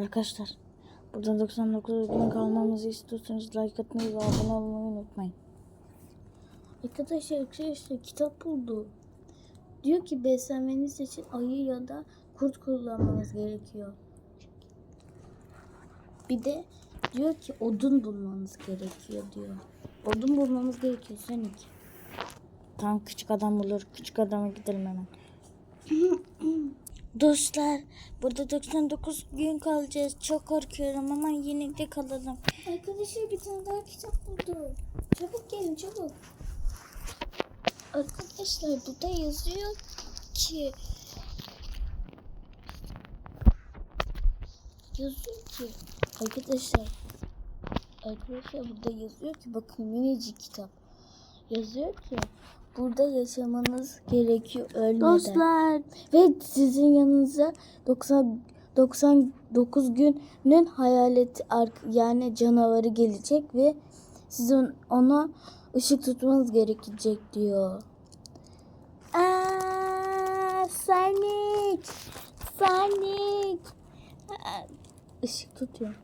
Arkadaşlar burada 99 gün kalmamızı istiyorsanız like atmayı ve abone olmayı unutmayın. Arkadaşlar arkadaşlar kitap buldu. Diyor ki beslenmeniz için ayı ya da kurt kullanmanız gerekiyor. Bir de diyor ki odun bulmanız gerekiyor diyor. Odun bulmamız gerekiyor Sonic. Tam küçük adam bulur. Küçük adama gidelim hemen. Dostlar burada 99 gün kalacağız. Çok korkuyorum ama yine de kalalım. Arkadaşlar bir tane daha kitap buldu. Çabuk gelin çabuk. Arkadaşlar burada yazıyor ki yazıyor ki arkadaşlar arkadaşlar burada yazıyor ki bakın minicik kitap yazıyor ki burada yaşamanız gerekiyor ölmeden. Dostlar Ve sizin yanınıza 90 99 günün hayalet yani canavarı gelecek ve sizin ona ışık tutmanız gerekecek diyor. Aa, Sonic! Sonic! Aa, Işık tutuyor.